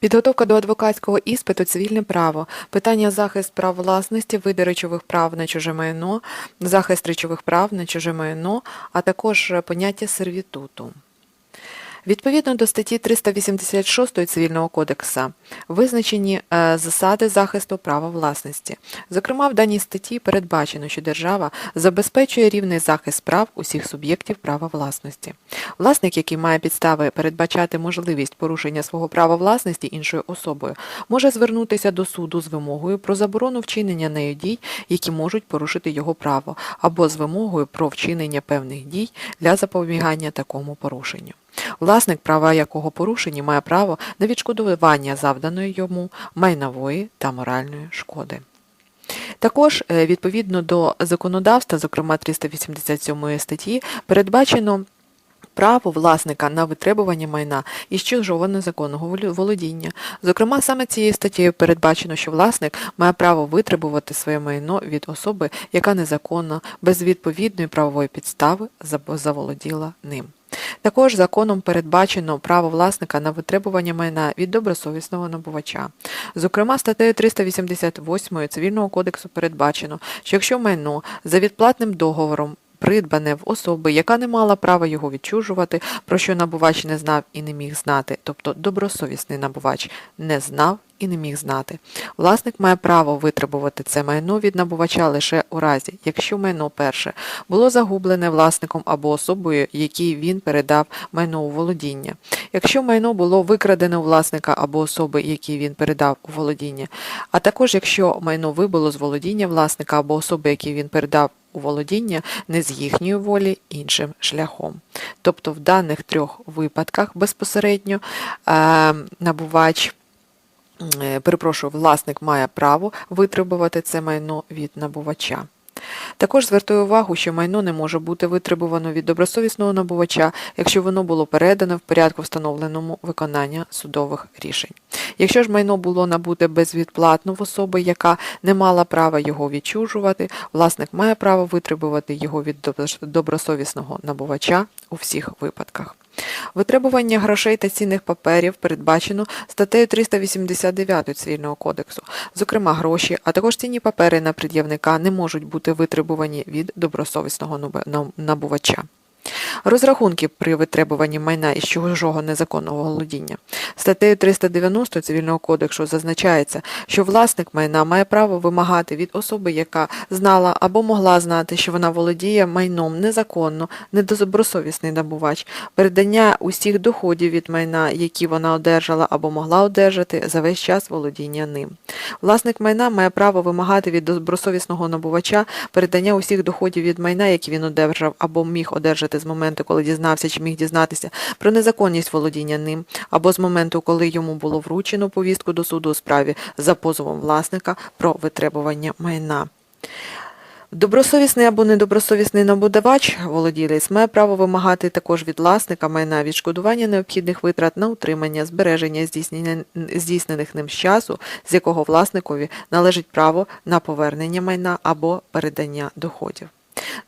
Підготовка до адвокатського іспиту, цивільне право, питання захист прав власності, види речових прав на чуже майно, захист речових прав на чуже майно, а також поняття сервітуту. Відповідно до статті 386 Цивільного кодексу визначені е, засади захисту права власності. Зокрема, в даній статті передбачено, що держава забезпечує рівний захист прав усіх суб'єктів права власності. Власник, який має підстави передбачати можливість порушення свого права власності іншою особою, може звернутися до суду з вимогою про заборону вчинення нею дій, які можуть порушити його право, або з вимогою про вчинення певних дій для запобігання такому порушенню. Власник, права якого порушені, має право на відшкодування завданої йому майнової та моральної шкоди. Також, е, відповідно до законодавства, зокрема 387 статті, передбачено право власника на витребування майна із чужого незаконного володіння. Зокрема, саме цією статтею передбачено, що власник має право витребувати своє майно від особи, яка незаконно, без відповідної правової підстави заволоділа ним. Також законом передбачено право власника на витребування майна від добросовісного набувача. Зокрема, статтею 388 Цивільного кодексу передбачено, що якщо майно за відплатним договором придбане в особи, яка не мала права його відчужувати, про що набувач не знав і не міг знати, тобто добросовісний набувач не знав і не міг знати. Власник має право витребувати це майно від набувача лише у разі, якщо майно перше було загублене власником або особою, якій він передав майно у володіння. Якщо майно було викрадене у власника або особи, якій він передав у володіння, а також якщо майно вибуло з володіння власника або особи, якій він передав у володіння не з їхньої волі іншим шляхом. Тобто в даних трьох випадках безпосередньо е, набувач е, перепрошую, власник має право витребувати це майно від набувача. Також звертаю увагу, що майно не може бути витребувано від добросовісного набувача, якщо воно було передано в порядку встановленому виконання судових рішень. Якщо ж майно було набуте безвідплатно в особи, яка не мала права його відчужувати, власник має право витребувати його від добросовісного набувача у всіх випадках. Витребування грошей та цінних паперів передбачено статтею 389 Цивільного кодексу. Зокрема, гроші, а також цінні папери на пред'явника не можуть бути витребувані від добросовісного набувача. Розрахунки при витребуванні майна із чужого незаконного володіння. Статтею 390 Цивільного кодексу зазначається, що власник майна має право вимагати від особи, яка знала або могла знати, що вона володіє майном незаконно, недобросовісний набувач, передання усіх доходів від майна, які вона одержала або могла одержати за весь час володіння ним. Власник майна має право вимагати від добросовісного набувача передання усіх доходів від майна, які він одержав або міг одержати з моменту, коли дізнався чи міг дізнатися про незаконність володіння ним, або з моменту, коли йому було вручено повістку до суду у справі за позовом власника про витребування майна. Добросовісний або недобросовісний набудавач, володілець, має право вимагати також від власника майна відшкодування необхідних витрат на утримання, збереження здійснених ним з часу, з якого власникові належить право на повернення майна або передання доходів.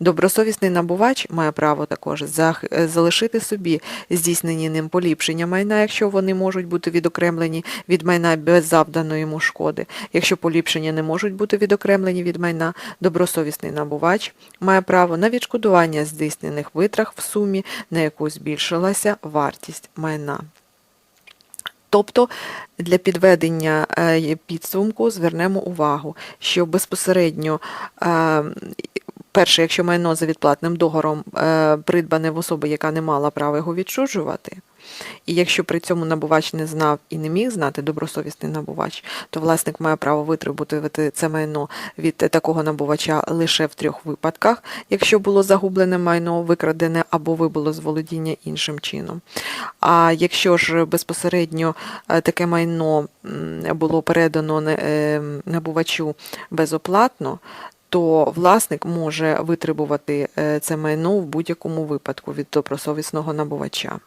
Добросовісний набувач має право також залишити собі здійснені ним поліпшення майна, якщо вони можуть бути відокремлені від майна без завданої йому шкоди. Якщо поліпшення не можуть бути відокремлені від майна, добросовісний набувач має право на відшкодування здійснених витрат в сумі, на яку збільшилася вартість майна. Тобто для підведення е, підсумку звернемо увагу, що безпосередньо е, перше, якщо майно за відплатним договором е, придбане в особи, яка не мала права його відчужувати, і якщо при цьому набувач не знав і не міг знати добросовісний набувач, то власник має право витребувати це майно від такого набувача лише в трьох випадках, якщо було загублене майно, викрадене або вибуло з володіння іншим чином. А якщо ж безпосередньо е, таке майно було передано е, набувачу безоплатно, то власник може витребувати е, це майно в будь-якому випадку від добросовісного набувача.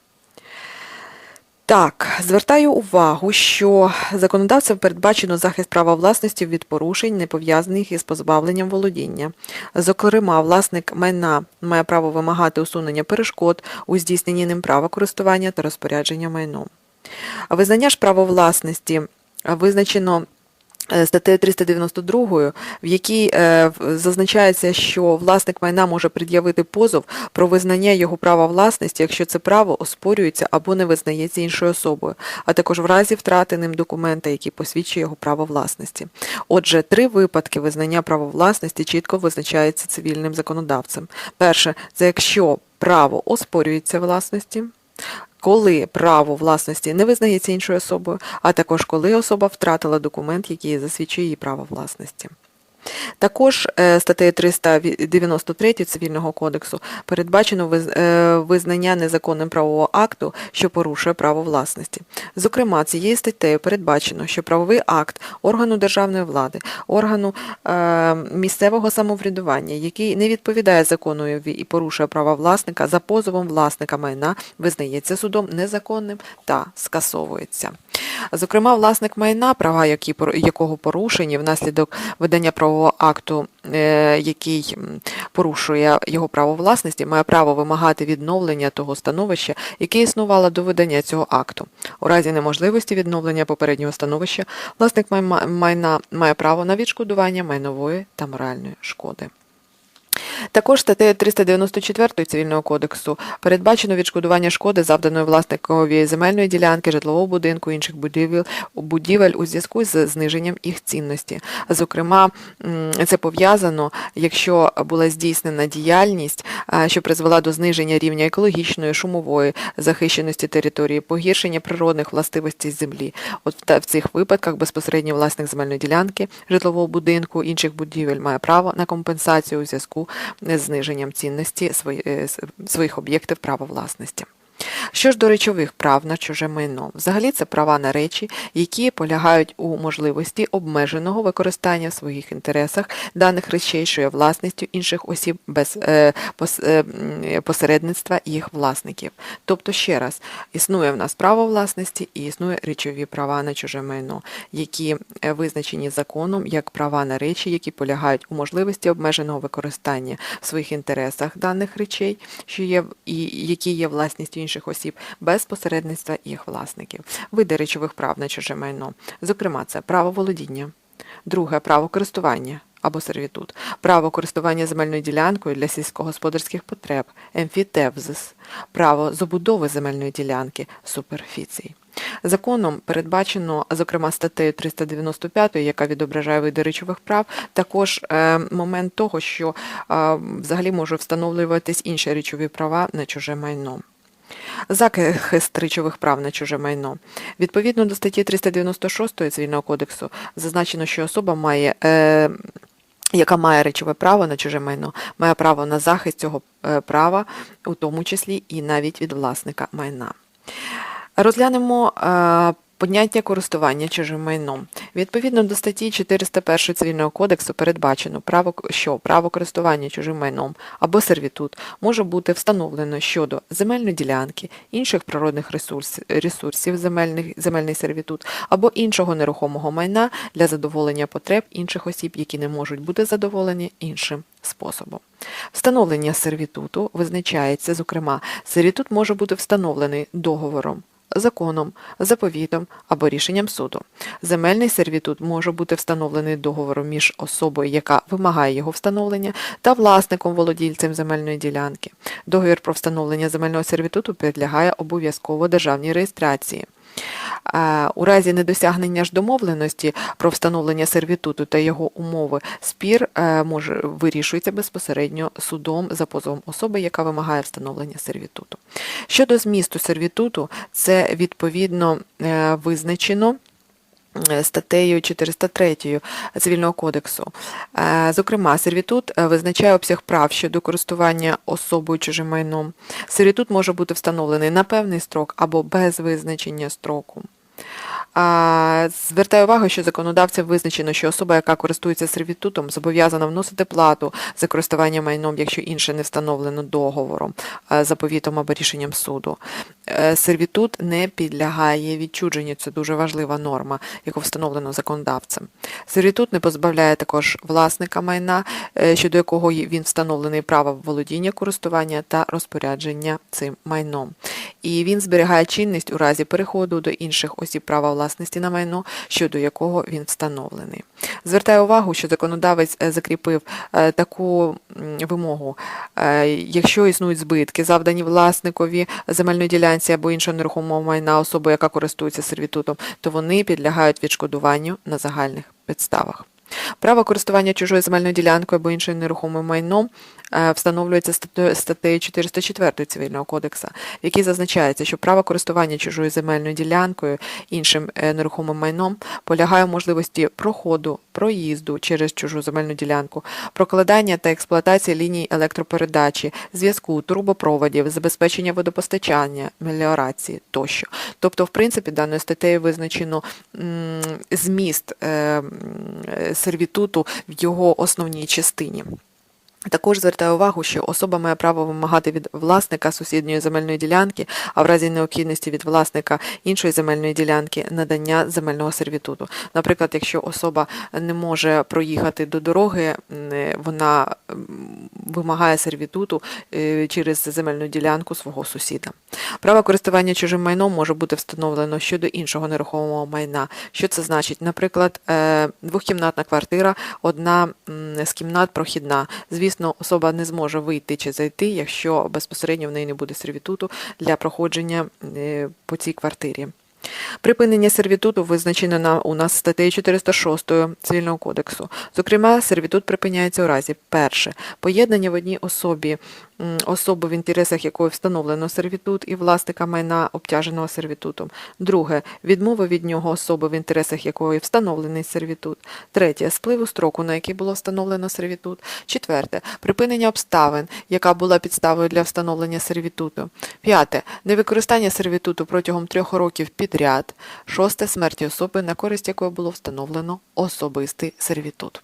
Так, звертаю увагу, що законодавцем передбачено захист права власності від порушень, не пов'язаних із позбавленням володіння. Зокрема, власник майна має право вимагати усунення перешкод у здійсненні ним права користування та розпорядження майном. Визнання ж права власності визначено статтею 392, в якій е, зазначається, що власник майна може пред'явити позов про визнання його права власності, якщо це право оспорюється або не визнається іншою особою, а також в разі втрати ним документа, який посвідчує його право власності. Отже, три випадки визнання права власності чітко визначаються цивільним законодавцем. Перше, це якщо право оспорюється власності. Коли право власності не визнається іншою особою, а також коли особа втратила документ, який засвідчує її право власності. Також е, статтею 393 Цивільного кодексу передбачено е, визнання незаконним правового акту, що порушує право власності. Зокрема, цією статтею передбачено, що правовий акт органу державної влади, органу е, місцевого самоврядування, який не відповідає законові і порушує права власника, за позовом власника майна визнається судом незаконним та скасовується. Зокрема, власник майна, права якого порушені внаслідок видання правового акту, е, який порушує його право власності, має право вимагати відновлення того становища, яке існувало до видання цього акту. У разі неможливості відновлення попереднього становища, власник майна має право на відшкодування майнової та моральної шкоди. Також статтею 394 Цивільного кодексу передбачено відшкодування шкоди, завданої власникові земельної ділянки, житлового будинку, інших будівель, у зв'язку з зниженням їх цінності. Зокрема, це пов'язано, якщо була здійснена діяльність, що призвела до зниження рівня екологічної, шумової захищеності території, погіршення природних властивостей землі. От в цих випадках безпосередньо власник земельної ділянки, житлового будинку, інших будівель має право на компенсацію у зв'язку з зниженням цінності е, своїх об'єктів права власності. Що ж до речових прав на чуже майно, взагалі це права на речі, які полягають у можливості обмеженого використання в своїх інтересах даних речей, що є власністю інших осіб без е, пос, е, посередництва їх власників. Тобто, ще раз, існує в нас право власності і існує речові права на чуже майно, які е, визначені законом як права на речі, які полягають у можливості обмеженого використання в своїх інтересах даних речей, що є і які є власністю інших осіб без посередництва їх власників. Види речових прав на чуже майно. Зокрема, це право володіння, друге право користування або сервітут, право користування земельною ділянкою для сільськогосподарських потреб, емфітевзис, право забудови земельної ділянки, суперфіцій. Законом передбачено, зокрема, статтею 395, яка відображає види речових прав, також е, момент того, що е, взагалі може встановлюватись інші речові права на чуже майно. Захист речових прав на чуже майно. Відповідно до статті 396 Цивільного кодексу зазначено, що особа має. Е, яка має речове право на чуже майно, має право на захист цього е, права, у тому числі і навіть від власника майна. Розглянемо е, поняття користування чужим майном. Відповідно до статті 401 Цивільного кодексу передбачено, право, що право користування чужим майном або сервітут може бути встановлено щодо земельної ділянки, інших природних ресурс, ресурсів земельних, земельний сервітут або іншого нерухомого майна для задоволення потреб інших осіб, які не можуть бути задоволені іншим способом. Встановлення сервітуту визначається, зокрема, сервітут може бути встановлений договором, законом, заповітом або рішенням суду. Земельний сервітут може бути встановлений договором між особою, яка вимагає його встановлення, та власником володільцем земельної ділянки. Договір про встановлення земельного сервітуту підлягає обов'язково державній реєстрації. Е, У разі недосягнення ж домовленості про встановлення сервітуту та його умови спір е, може вирішується безпосередньо судом за позовом особи, яка вимагає встановлення сервітуту. Щодо змісту сервітуту, це відповідно е, визначено статтею 403 Цивільного кодексу. Е, Зокрема, сервітут е, визначає обсяг прав щодо користування особою чужим майном. Сервітут може бути встановлений на певний строк або без визначення строку. Звертаю увагу, що законодавцем визначено, що особа, яка користується сервітутом, зобов'язана вносити плату за користування майном, якщо інше не встановлено договором, заповітом або рішенням суду. Е, Сервітут не підлягає відчудженню. Це дуже важлива норма, яку встановлено законодавцем. Сервітут не позбавляє також власника майна, е, щодо якого він встановлений право володіння, користування та розпорядження цим майном. І він зберігає чинність у разі переходу до інших осіб права власності на майно, щодо якого він встановлений. Звертаю увагу, що законодавець е, закріпив е, таку вимогу, е, якщо існують збитки, завдані власникові земельної ділянці або іншого нерухомого майна особи, яка користується сервітутом, то вони підлягають відшкодуванню на загальних підставах. Право користування чужою земельною ділянкою або іншим нерухомим майном е, встановлюється статтею- статтею 404 Цивільного кодексу, в якій зазначається, що право користування чужою земельною ділянкою іншим е, нерухомим майном полягає в можливості проходу, проїзду через чужу земельну ділянку, прокладання та експлуатації ліній електропередачі, зв'язку, трубопроводів, забезпечення водопостачання, меліорації тощо. Тобто, в принципі, даною статтею визначено зміст м, е, сервітуту в його основній частині. Також звертаю увагу, що особа має право вимагати від власника сусідньої земельної ділянки, а в разі необхідності від власника іншої земельної ділянки надання земельного сервітуту. Наприклад, якщо особа не може проїхати до дороги, вона вимагає сервітуту е, через земельну ділянку свого сусіда. Право користування чужим майном може бути встановлено щодо іншого нерухомого майна. Що це значить? Наприклад, е, двохкімнатна квартира, одна з кімнат прохідна. Звісно, особа не зможе вийти чи зайти, якщо безпосередньо в неї не буде сервітуту для проходження е, по цій квартирі. Припинення сервітуту визначено на, у нас статтею 406 Цивільного кодексу. Зокрема, сервітут припиняється у разі перше поєднання в одній особі особи, в інтересах якої встановлено сервітут і власника майна обтяженого сервітутом. Друге відмова від нього особи, в інтересах якої встановлений сервітут. Третє спливу строку, на який було встановлено сервітут. Четверте припинення обставин, яка була підставою для встановлення сервітуту. П'яте невикористання сервітуту протягом трьох років підряд. Шосте смерті особи, на користь якої було встановлено особистий сервітут.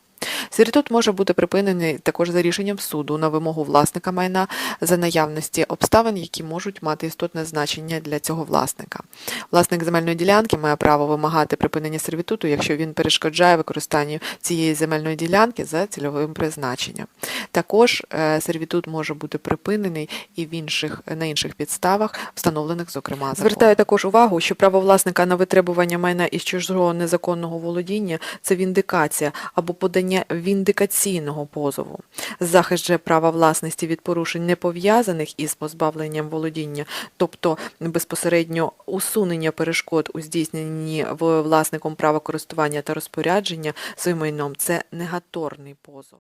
Сервітут може бути припинений також за рішенням суду на вимогу власника майна за наявності обставин, які можуть мати істотне значення для цього власника. Власник земельної ділянки має право вимагати припинення сервітуту, якщо він перешкоджає використанню цієї земельної ділянки за цільовим призначенням. Також е, сервітут може бути припинений і в інших на інших підставах, встановлених зокрема законом. Звертаю також увагу, що право власника на витребування майна із чужого незаконного володіння це віндикація або подання віндикаційного позову. Захист же права власності від порушень не пов'язаних із позбавленням володіння, тобто безпосередньо усунення перешкод у здійсненні власником права користування та розпорядження своїм майном, це негаторний позов.